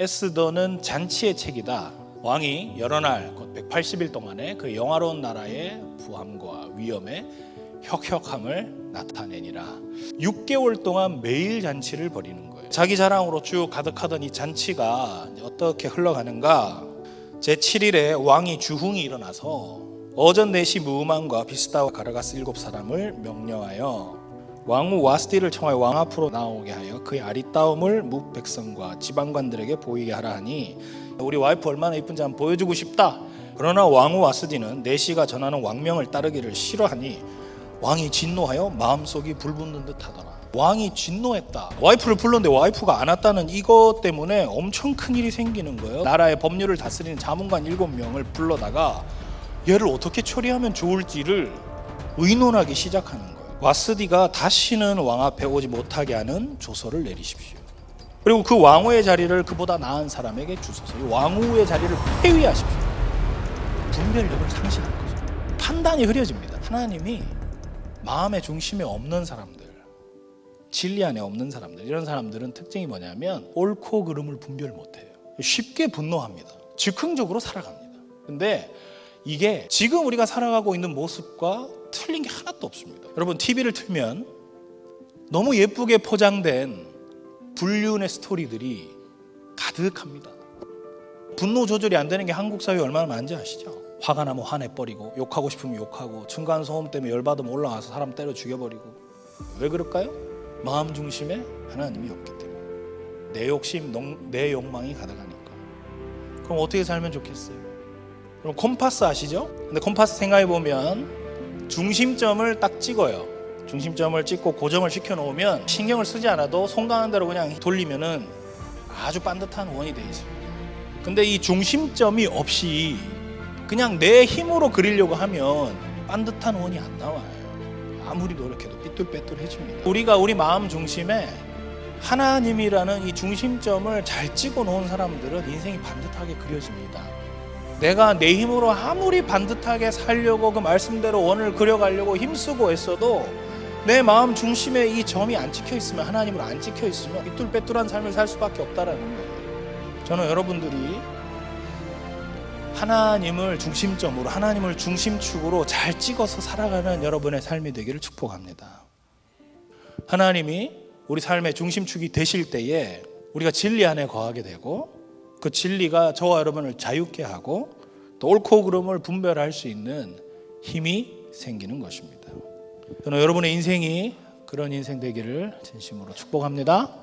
에스더는 잔치의 책이다. 왕이 여러 날, 곧 180일 동안에 그 영화로운 나라의 부함과 위엄에 혁혁함을 나타내니라. 6개월 동안 매일 잔치를 벌이는 거예요. 자기 자랑으로 쭉 가득하던 이 잔치가 어떻게 흘러가는가? 제 7일에 왕이 주흥이 일어나서 어전 내시 무음함과 비스다와 가르가스 일곱 사람을 명령하여 왕후 와스디를 청하여 왕 앞으로 나오게 하여 그의 아리따움을 무 백성과 지방관들에게 보이게 하라 하니 우리 와이프 얼마나 이쁜지 한번 보여주고 싶다. 그러나 왕후 와스디는 내시가 전하는 왕명을 따르기를 싫어하니 왕이 진노하여 마음속이 불붙는 듯하더라. 왕이 진노했다. 와이프를 불렀는데 와이프가 안 왔다는 이것 때문에 엄청 큰 일이 생기는 거예요. 나라의 법률을 다스리는 자문관 일곱 명을 불러다가 얘를 어떻게 처리하면 좋을지를 의논하기 시작하는 거예요. 와스디가 다시는 왕 앞에 오지 못하게 하는 조서를 내리십시오. 그리고 그 왕후의 자리를 그보다 나은 사람에게 주소서. 이 왕후의 자리를 폐위하십시오. 분별력을 상실한 거죠. 판단이 흐려집니다. 하나님이 마음의 중심에 없는 사람들, 진리 안에 없는 사람들, 이런 사람들은 특징이 뭐냐면 옳고 그름을 분별 못해요. 쉽게 분노합니다. 즉흥적으로 살아갑니다. 근데 이게 지금 우리가 살아가고 있는 모습과 틀린 게 하나도 없습니다. 여러분 TV를 틀면 너무 예쁘게 포장된 불륜의 스토리들이 가득합니다. 분노 조절이 안 되는 게 한국 사회 얼마나 많은지 아시죠? 화가 나면 화내버리고 욕하고 싶으면 욕하고 층간 소음 때문에 열받으면 올라가서 사람 때려 죽여버리고 왜 그럴까요? 마음 중심에 하나님이 없기 때문에 내 욕심, 농- 내 욕망이 가득하니까 그럼 어떻게 살면 좋겠어요? 그럼 콤파스 아시죠? 근데 콤파스 생각해 보면 중심점을 딱 찍어요. 중심점을 찍고 고정을 시켜 놓으면 신경을 쓰지 않아도 손 가는 대로 그냥 돌리면은 아주 반듯한 원이 돼 있습니다. 근데 이 중심점이 없이 그냥 내 힘으로 그리려고 하면 반듯한 원이 안 나와요. 아무리 노력해도 삐뚤빼뚤해집니다. 우리가 우리 마음 중심에 하나님이라는 이 중심점을 잘 찍어 놓은 사람들은 인생이 반듯하게 그려집니다. 내가 내 힘으로 아무리 반듯하게 살려고 그 말씀대로 원을 그려가려고 힘쓰고 했어도 내 마음 중심에 이 점이 안 찍혀 있으면 하나님으로 안 찍혀 있으면 삐뚤빼뚤한 삶을 살 수밖에 없다라는 거예요. 저는 여러분들이 하나님을 중심점으로 하나님을 중심축으로 잘 찍어서 살아가는 여러분의 삶이 되기를 축복합니다. 하나님이 우리 삶의 중심축이 되실 때에 우리가 진리 안에 거하게 되고 그 진리가 저와 여러분을 자유케 하고 또 옳고 그름을 분별할 수 있는 힘이 생기는 것입니다. 저는 여러분의 인생이 그런 인생 되기를 진심으로 축복합니다.